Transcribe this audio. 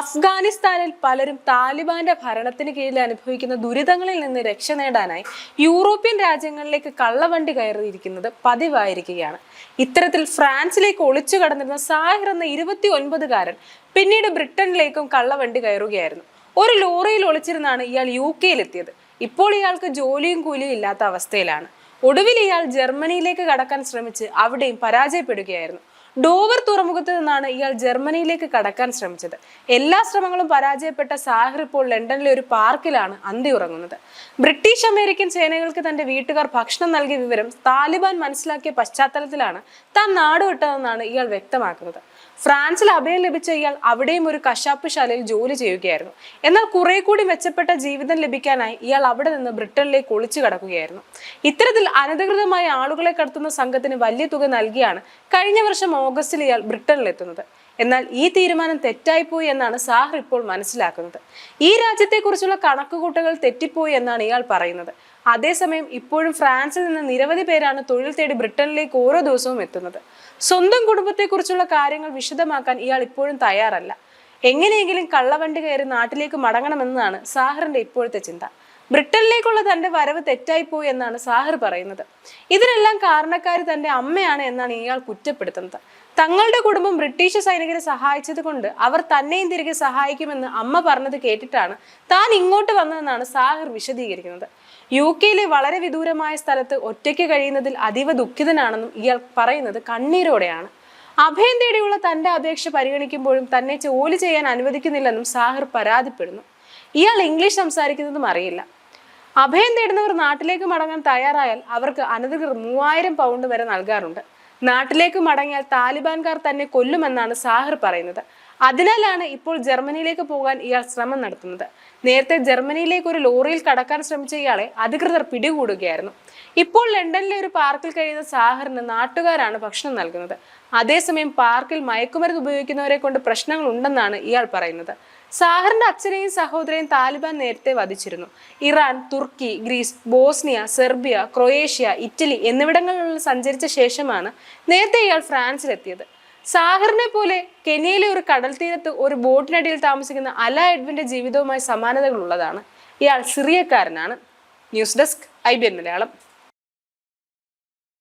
അഫ്ഗാനിസ്ഥാനിൽ പലരും താലിബാന്റെ ഭരണത്തിന് കീഴിൽ അനുഭവിക്കുന്ന ദുരിതങ്ങളിൽ നിന്ന് രക്ഷ നേടാനായി യൂറോപ്യൻ രാജ്യങ്ങളിലേക്ക് കള്ളവണ്ടി കയറിയിരിക്കുന്നത് പതിവായിരിക്കുകയാണ്. ഇത്തരത്തിൽ ഫ്രാൻസിലേക്ക് ഒളിച്ചു കടന്നിരുന്ന സാഹിർ എന്ന ഇരുപത്തി ഒൻപതുകാരൻ പിന്നീട് ബ്രിട്ടനിലേക്കും കള്ളവണ്ടി കയറുകയായിരുന്നു. ഒരു ലോറിയിൽ ഒളിച്ചിരുന്നാണ് ഇയാൾ യു കെയിലെത്തിയത് ഇപ്പോൾ ഇയാൾക്ക് ജോലിയും കൂലിയും ഇല്ലാത്ത അവസ്ഥയിലാണ്. ഒടുവിൽ ഇയാൾ ജർമ്മനിയിലേക്ക് കടക്കാൻ ശ്രമിച്ച് അവിടെയും പരാജയപ്പെടുകയായിരുന്നു. ഡോവർ തുറമുഖത്ത് നിന്നാണ് ഇയാൾ ജർമ്മനിയിലേക്ക് കടക്കാൻ ശ്രമിച്ചത്. എല്ലാ ശ്രമങ്ങളും പരാജയപ്പെട്ട സാഹർ ഇപ്പോൾ ലണ്ടനിലെ ഒരു പാർക്കിലാണ് അന്തി ഉറങ്ങുന്നത്. ബ്രിട്ടീഷ് അമേരിക്കൻ സേനകൾക്ക് തന്റെ വീട്ടുകാർ ഭക്ഷണം നൽകിയ വിവരം താലിബാൻ മനസ്സിലാക്കിയ പശ്ചാത്തലത്തിലാണ് താൻ നാടുവിട്ടതെന്നാണ് ഇയാൾ വ്യക്തമാക്കുന്നത്. ഫ്രാൻസിൽ അഭയം ലഭിച്ച ഇയാൾ അവിടെയും ഒരു കശാപ്പ് ശാലയിൽ ജോലി ചെയ്യുകയായിരുന്നു. എന്നാൽ കുറെ കൂടി മെച്ചപ്പെട്ട ജീവിതം ലഭിക്കാനായി ഇയാൾ അവിടെ നിന്ന് ബ്രിട്ടനിലേക്ക് ഒളിച്ചു കടക്കുകയായിരുന്നു. ഇത്തരത്തിൽ അനധികൃതമായ ആളുകളെ കടത്തുന്ന സംഘത്തിന് വലിയ തുക നൽകിയാണ് കഴിഞ്ഞ വർഷം ഓഗസ്റ്റിൽ ഇയാൾ ബ്രിട്ടനിലെത്തുന്നത്. എന്നാൽ ഈ തീരുമാനം തെറ്റായിപ്പോയി എന്നാണ് സാഹർ ഇപ്പോൾ മനസ്സിലാക്കുന്നത്. ഈ രാജ്യത്തെക്കുറിച്ചുള്ള കണക്കുകൂട്ടുകൾ തെറ്റിപ്പോയി എന്നാണ് ഇയാൾ പറയുന്നത്. അതേസമയം ഇപ്പോഴും ഫ്രാൻസിൽ നിന്ന് നിരവധി പേരാണ് തൊഴിൽ തേടി ബ്രിട്ടനിലേക്ക് ഓരോ ദിവസവും എത്തുന്നത്. സ്വന്തം കുടുംബത്തെക്കുറിച്ചുള്ള കാര്യങ്ങൾ വിശദമാക്കാൻ ഇയാൾ ഇപ്പോഴും തയ്യാറല്ല. എങ്ങനെയെങ്കിലും കള്ളവണ്ടി കയറി നാട്ടിലേക്ക് മടങ്ങണമെന്നാണ് സാഹറിന്റെ ഇപ്പോഴത്തെ ചിന്ത. ബ്രിട്ടനിലേക്കുള്ള തന്റെ വരവ് തെറ്റായിപ്പോയി എന്നാണ് സാഹിർ പറയുന്നത്. ഇതിനെല്ലാം കാരണക്കാരി തന്റെ അമ്മയാണ് എന്നാണ് ഇയാൾ കുറ്റപ്പെടുത്തുന്നത്. തങ്ങളുടെ കുടുംബം ബ്രിട്ടീഷ് സൈനികരെ സഹായിച്ചത് കൊണ്ട് അവർ തന്നെയും തിരികെ സഹായിക്കുമെന്ന് അമ്മ പറഞ്ഞത് കേട്ടിട്ടാണ് താൻ ഇങ്ങോട്ട് വന്നതെന്നാണ് സാഹിർ വിശദീകരിക്കുന്നത്. യു കെയിലെ വളരെ വിദൂരമായ സ്ഥലത്ത് ഒറ്റയ്ക്ക് കഴിയുന്നതിൽ അതീവ ദുഃഖിതനാണെന്നും ഇയാൾ പറയുന്നത് കണ്ണീരോടെയാണ്. അഭയം തേടിയുള്ള തന്റെ അപേക്ഷ പരിഗണിക്കുമ്പോഴും തന്നെ ജോലി ചെയ്യാൻ അനുവദിക്കുന്നില്ലെന്നും സാഹിർ പരാതിപ്പെടുന്നു. ഇയാൾ ഇംഗ്ലീഷ് സംസാരിക്കുന്നതും അറിയില്ല. അഭയം തേടുന്നവർ നാട്ടിലേക്ക് മടങ്ങാൻ തയ്യാറായാൽ അവർക്ക് അനധികൃത മൂവായിരം പൗണ്ട് വരെ നൽകാറുണ്ട്. നാട്ടിലേക്ക് മടങ്ങിയാൽ താലിബാൻകാർ തന്നെ കൊല്ലുമെന്നാണ് സാഹിർ പറയുന്നത്. അതിനാലാണ് ഇപ്പോൾ ജർമ്മനിയിലേക്ക് പോകാൻ ഇയാൾ ശ്രമം നടത്തുന്നത്. നേരത്തെ ജർമ്മനിയിലേക്ക് ഒരു ലോറിയിൽ കടക്കാൻ ശ്രമിച്ച ഇയാളെ അധികൃതർ പിടികൂടുകയായിരുന്നു. ഇപ്പോൾ ലണ്ടനിലെ ഒരു പാർക്കിൽ കഴിയുന്ന സാഹറിന് നാട്ടുകാരാണ് ഭക്ഷണം നൽകുന്നത്. അതേസമയം പാർക്കിൽ മയക്കുമരുന്ന് ഉപയോഗിക്കുന്നവരെ കൊണ്ട് പ്രശ്നങ്ങൾ ഉണ്ടെന്നാണ് ഇയാൾ പറയുന്നത്. സാഹറിന്റെ അച്ഛനെയും സഹോദരനെയും താലിബാൻ നേരത്തെ വധിച്ചിരുന്നു. Iran Turkey Greece Bosnia Serbia Croatia Italy എന്നിവിടങ്ങളിൽ സഞ്ചരിച്ച ശേഷമാണ് നേരത്തെ ഇയാൾ ഫ്രാൻസിലെത്തിയത്. സാഹറിനെ പോലെ കെനിയയിലെ ഒരു കടൽ തീരത്ത് ഒരു ബോട്ടിനടിയിൽ താമസിക്കുന്ന അല എഡ്വിന്റെ ജീവിതവുമായി സമാനതകൾ ഉള്ളതാണ് ഇയാൾ സിറിയക്കാരനാണ്. News desk I Malayalam.